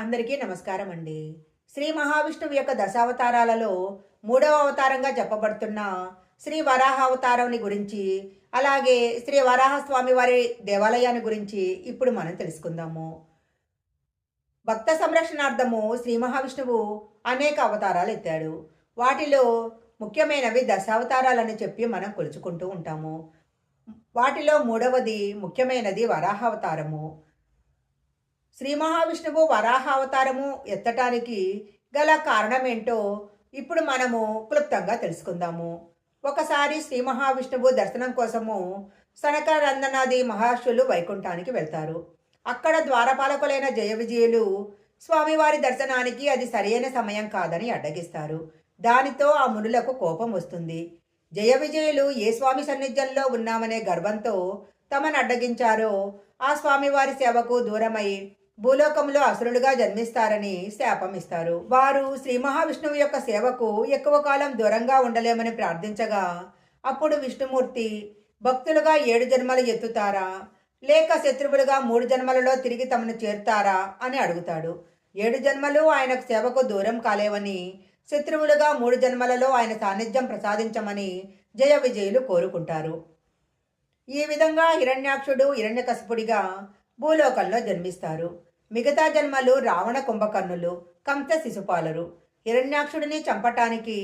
అందరికీ నమస్కారం అండి శ్రీ మహావిష్ణువు యొక్క దశావతారాలలో మూడవ అవతారంగా చెప్పబడుతున్న శ్రీ వరాహ అవతారంని గురించి అలాగే శ్రీ వరాహ స్వామి వారి దేవాలయాన్ని గురించి ఇప్పుడు మనం తెలుసుకుందాము. భక్త సంరక్షణార్థము శ్రీ మహావిష్ణువు అనేక అవతారాలు ఎత్తాడు. వాటిలో ముఖ్యమైనవి దశావతారాలని చెప్పి మనం కొలుచుకుంటూ ఉంటాము. వాటిలో మూడవది ముఖ్యమైనది వరాహ అవతారము శ్రీ మహావిష్ణువు వరాహ అవతారము ఎత్తటానికి గల కారణమేంటో ఇప్పుడు మనము క్లుప్తంగా తెలుసుకుందాము. ఒకసారి శ్రీ మహావిష్ణువు దర్శనం కోసము సనకరందనాది మహర్షులు వైకుంఠానికి వెళ్తారు. అక్కడ ద్వారపాలకులైన జయ విజయులు స్వామివారి దర్శనానికి అది సరైన సమయం కాదని అడ్డగిస్తారు. దానితో ఆ మునులకు కోపం వస్తుంది. జయ విజయులు ఏ స్వామి సన్నిధ్యంలో ఉన్నామనే గర్వంతో తమను అడ్డగించారో ఆ స్వామివారి సేవకు దూరమై భూలోకంలో అసురులుగా జన్మిస్తారని శాపమిస్తారు వారు శ్రీ మహావిష్ణువు యొక్క సేవకు ఎక్కువ కాలం దూరంగా ఉండలేమని ప్రార్థించగా అప్పుడు విష్ణుమూర్తి భక్తులుగా ఏడు జన్మలు ఎత్తుతారా? లేక శత్రువులుగా మూడు జన్మలలో తిరిగి తమను చేరుతారా? అని అడుగుతాడు. ఏడు జన్మలు ఆయనకు సేవకు దూరం కాలేవని శత్రువులుగా మూడు జన్మలలో ఆయన సాన్నిధ్యం ప్రసాదించమని జయ విజయులు కోరుకుంటారు. ఈ విధంగా హిరణ్యాక్షుడు హిరణ్యకశపుడిగా భూలోకంలో జన్మిస్తారు. మిగతా జన్మలు రావణ కుంభకర్ణులు కంస శిశుపాలరు. హిరణ్యాక్షుడిని చంపటానికి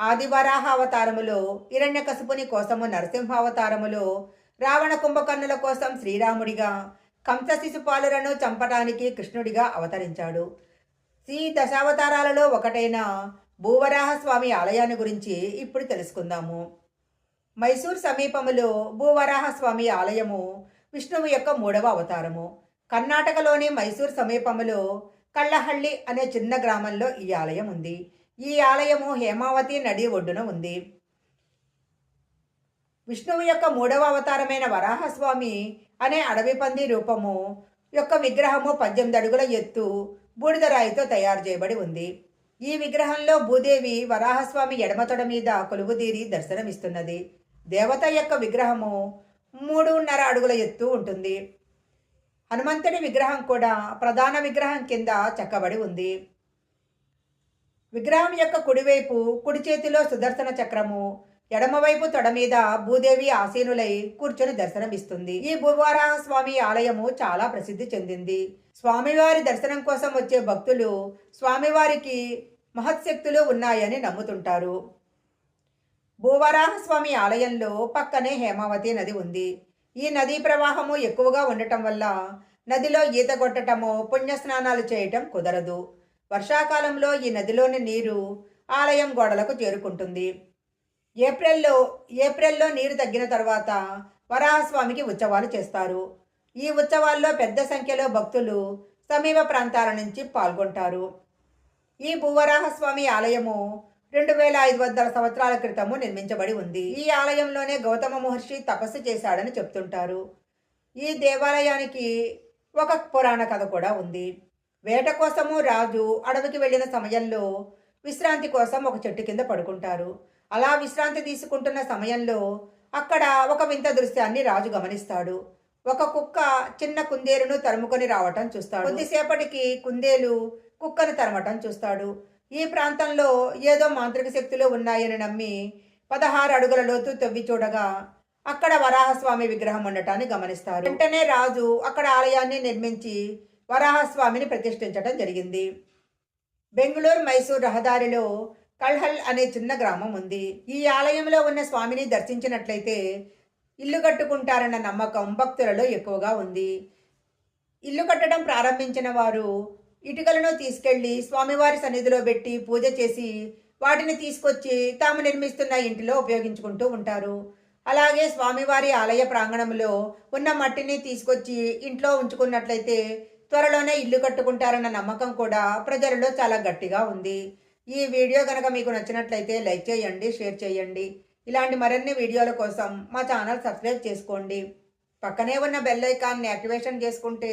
ఆదివరాహ అవతారములో హిరణ్యకశపుని కోసము నరసింహావతారములో రావణ కుంభకర్ణుల కోసం శ్రీరాముడిగా కంస శిశుపాలులను చంపటానికి కృష్ణుడిగా అవతరించాడు. శ్రీ దశావతారాలలో ఒకటైన భూవరాహ స్వామి ఆలయాన్ని గురించి ఇప్పుడు తెలుసుకుందాము. మైసూర్ సమీపములో భూవరాహ స్వామి ఆలయము విష్ణువు యొక్క మూడవ అవతారము. కర్ణాటకలోని మైసూర్ సమీపములో కళ్ళహళ్ళి అనే చిన్న గ్రామంలో ఈ ఆలయం ఉంది. ఈ ఆలయము హేమావతి నది ఒడ్డున ఉంది. విష్ణువు యొక్క మూడవ అవతారమైన వరాహస్వామి అనే అడవి పంది రూపము యొక్క విగ్రహము పద్దెనిమిది అడుగుల ఎత్తు బూడిదరాయితో తయారు చేయబడి ఉంది. ఈ విగ్రహంలో భూదేవి వరాహస్వామి ఎడమతొడ మీద కొలువుదీరి దర్శనమిస్తున్నది. దేవత యొక్క విగ్రహము మూడున్నర అడుగుల ఎత్తు ఉంటుంది. హనుమంతుడి విగ్రహం కూడా ప్రధాన విగ్రహం కింద చెక్కబడి ఉంది. విగ్రహం యొక్క కుడివైపు కుడి చేతిలో సుదర్శన చక్రము ఎడమవైపు తొడ మీద భూదేవి ఆసీనులై కూర్చొని దర్శనమిస్తుంది. ఈ భూవారాహ స్వామి ఆలయము చాలా ప్రసిద్ధి చెందింది. స్వామివారి దర్శనం కోసం వచ్చే భక్తులు స్వామివారికి మహత్శక్తులు ఉన్నాయని నమ్ముతుంటారు. భూవరాహ స్వామి ఆలయంలో పక్కనే హేమావతి నది ఉంది. ఈ నదీ ప్రవాహము ఎక్కువగా ఉండటం వల్ల నదిలో ఈత కొట్టటము పుణ్యస్నానాలు చేయటం కుదరదు. వర్షాకాలంలో ఈ నదిలోని నీరు ఆలయం గోడలకు చేరుకుంటుంది. ఏప్రిల్లో ఏప్రిల్లో నీరు తగ్గిన తర్వాత వరాహస్వామికి ఉత్సవాలు చేస్తారు. ఈ ఉత్సవాల్లో పెద్ద సంఖ్యలో భక్తులు సమీప ప్రాంతాల నుంచి పాల్గొంటారు. ఈ భూవరాహస్వామి ఆలయము రెండు వేల ఐదు వందల సంవత్సరాల క్రితము నిర్మించబడి ఉంది. ఈ ఆలయంలోనే గౌతమ మహర్షి తపస్సు చేశాడని చెప్తుంటారు. ఈ దేవాలయానికి ఒక పురాణ కథ కూడా ఉంది. వేట కోసము రాజు అడవికి వెళ్ళిన సమయంలో విశ్రాంతి కోసం ఒక చెట్టు కింద పడుకుంటారు. అలా విశ్రాంతి తీసుకుంటున్న సమయంలో అక్కడ ఒక వింత దృశ్యాన్ని రాజు గమనిస్తాడు. ఒక కుక్క చిన్న కుందేలును తరుముకొని రావటం చూస్తాడు. కొద్దిసేపటికి కుందేలు కుక్కను తరమటం చూస్తాడు. ఈ ప్రాంతంలో ఏదో మాంత్రిక శక్తులు ఉన్నాయని నమ్మి పదహారు అడుగుల లోతు తవ్వి చూడగా అక్కడ వరాహస్వామి విగ్రహం ఉండటాన్ని గమనిస్తారు. వెంటనే రాజు అక్కడ ఆలయాన్ని నిర్మించి వరాహస్వామిని ప్రతిష్ఠించడం జరిగింది. బెంగళూరు మైసూర్ రహదారిలో కల్హల్ అనే చిన్న గ్రామం ఉంది. ఈ ఆలయంలో ఉన్న స్వామిని దర్శించినట్లయితే ఇల్లు కట్టుకుంటారన్న నమ్మకం భక్తులలో ఎక్కువగా ఉంది. ఇల్లు కట్టడం ప్రారంభించిన వారు ఇటుకలను తీసుకెళ్ళి స్వామివారి సన్నిధిలో పెట్టి పూజ చేసి వాటిని తీసుకొచ్చి తాము నిర్మిస్తున్న ఇంటిలో ఉపయోగించుకుంటూ ఉంటారు. అలాగే స్వామివారి ఆలయ ప్రాంగణంలో ఉన్న మట్టిని తీసుకొచ్చి ఇంట్లో ఉంచుకున్నట్లయితే త్వరలోనే ఇల్లు కట్టుకుంటారన్న నమ్మకం కూడా ప్రజలలో చాలా గట్టిగా ఉంది. ఈ వీడియో కనుక మీకు నచ్చినట్లయితే లైక్ చేయండి షేర్ చేయండి. ఇలాంటి మరిన్ని వీడియోల కోసం మా ఛానల్ సబ్స్క్రైబ్ చేసుకోండి. పక్కనే ఉన్న బెల్ ఐకాన్ని యాక్టివేషన్ చేసుకుంటే